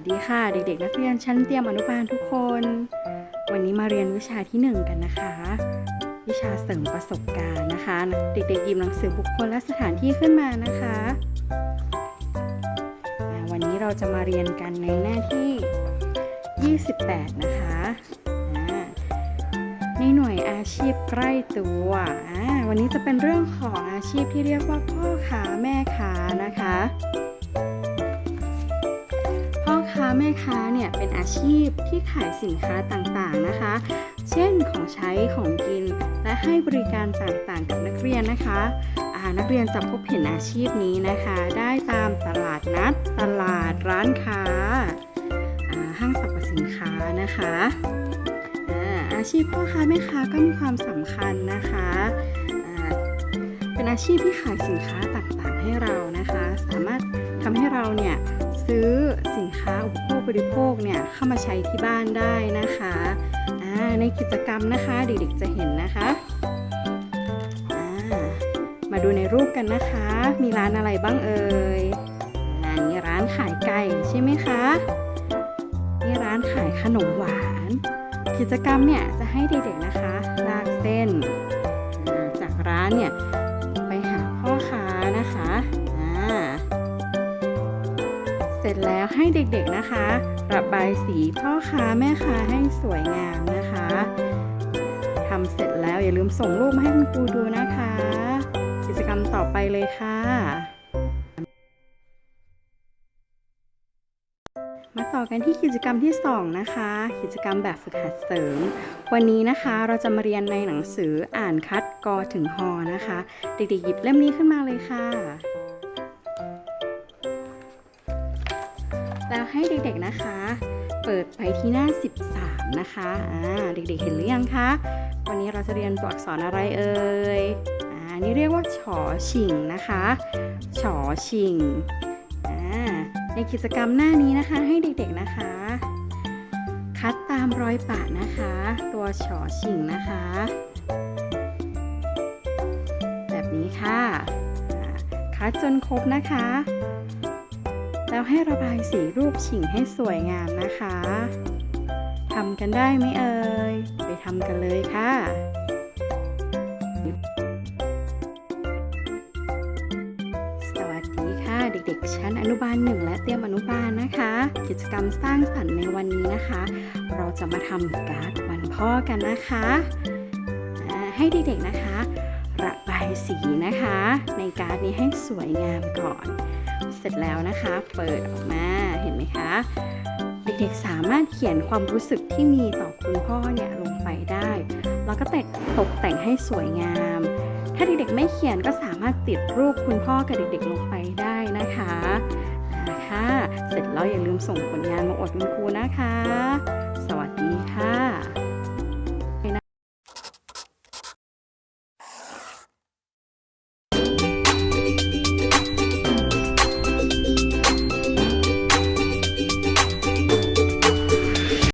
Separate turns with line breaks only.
วัสดีค่ะ เด็กๆ นักเรียนชั้นเตรียมอนุบาลทุกคน วันนี้มาเรียนวิชาที่หนึ่งกันนะคะ วิชาเสริมประสบการณ์นะคะ เด็กๆหยิบหนังสือบุคคลและสถานที่ขึ้นมานะคะ วันนี้เราจะมาเรียนกันในหน้าที่ 28 นะคะในหน่วยอาชีพใกล้ตัววันนี้จะเป็นเรื่องของอาชีพที่เรียกว่าพ่อค้าแม่ค้านะคะ แม่ค้าเนี่ยเป็นอาชีพที่ขายสินค้าต่างๆนะคะ เช่นของใช้ของกิน และให้บริการต่างๆ กับนักเรียนนะคะนักเรียนจะพบเห็นอาชีพนี้นะคะ ได้ตามตลาดนัด ตลาดร้านค้าห้างสรรพสินค้านะคะอาชีพพ่อค้าแม่ค้าก็มีความสำคัญนะคะเป็นอาชีพที่ขายสินค้าต่างๆให้เรานะคะ สามารถทำให้เราเนี่ยซื้อสินค้าอุป บริโภคเนี่ยเข้ามาใช้ที่บ้านได้นะคะในกิจกรรมนะคะเด็กๆจะเห็นนะคะามาดูในรูปกันนะคะ มีร้านอะไรบ้างเอ่ยอ่านี่ร้านขายไก่ใช่ไหมคะนี่ร้านขายขนมหวาน กิจกรรมเนี่ยจะให้เด็กๆนะคะ ลากเส้น จากร้านเนี่ย ร็จแล้วให้เด็กๆนะคะ ระบายสีพ่อค้าแม่ค้าให้สวยงามนะคะทำเสร็จแล้วอย่าลืมส่งรูปมาให้คุณครูดูนะคะ กิจกรรมต่อไปเลยค่ะ มาต่อกันที่กิจกรรมที่ 2 นะคะ กิจกรรมแบบฝึกหัดเสริม วันนี้นะคะเราจะมาเรียนในหนังสืออ่านคัดกอถึงฮอนะคะ เด็กๆหยิบเล่มนี้ขึ้นมาเลยค่ะ แล้วให้เด็กๆนะคะ เปิดไปที่หน้า 13 นะคะอ่าเด็กๆเห็นหรือยังคะ วันนี้เราจะเรียนตัวอักษรอะไรเอ่ยอ่านี่เรียกว่าฉอชิงนะคะฉอชิงอ่าในกิจกรรมหน้านี้นะคะให้เด็กๆนะคะ คัดตามรอยปะนะคะ ตัวฉอชิงนะคะ แบบนี้ค่ะ คัดจนครบนะคะ แล้วให้ระบายสีรูปฉิงให้สวยงามนะคะทำกันได้ไหมเอ่ย ไปทำกันเลยค่ะสวัสดีค่ะเด็กๆชั้นอนุบาลหนึ่งและเตรียมอนุบาลนะคะ กิจกรรมสร้างสรรค์ในวันนี้นะคะ เราจะมาทำการ์ดวันพ่อกันนะคะ ให้เด็กๆนะคะ ระบายสีนะคะ ในการ์ดนี้ให้สวยงามก่อน เสร็จแล้วนะคะ เปิดออกมาเห็นไหมคะ เด็กๆสามารถเขียนความรู้สึกที่มีต่อคุณพ่อเนี่ยลงไปได้ แล้วก็แต่งตกแต่งให้สวยงาม ถ้าเด็กๆไม่เขียนก็สามารถติดรูปคุณพ่อกับเด็กๆลงไปได้นะคะนะค่ะเสร็จแล้วอย่าลืมส่งผลงานมาอวดคุณครูนะคะ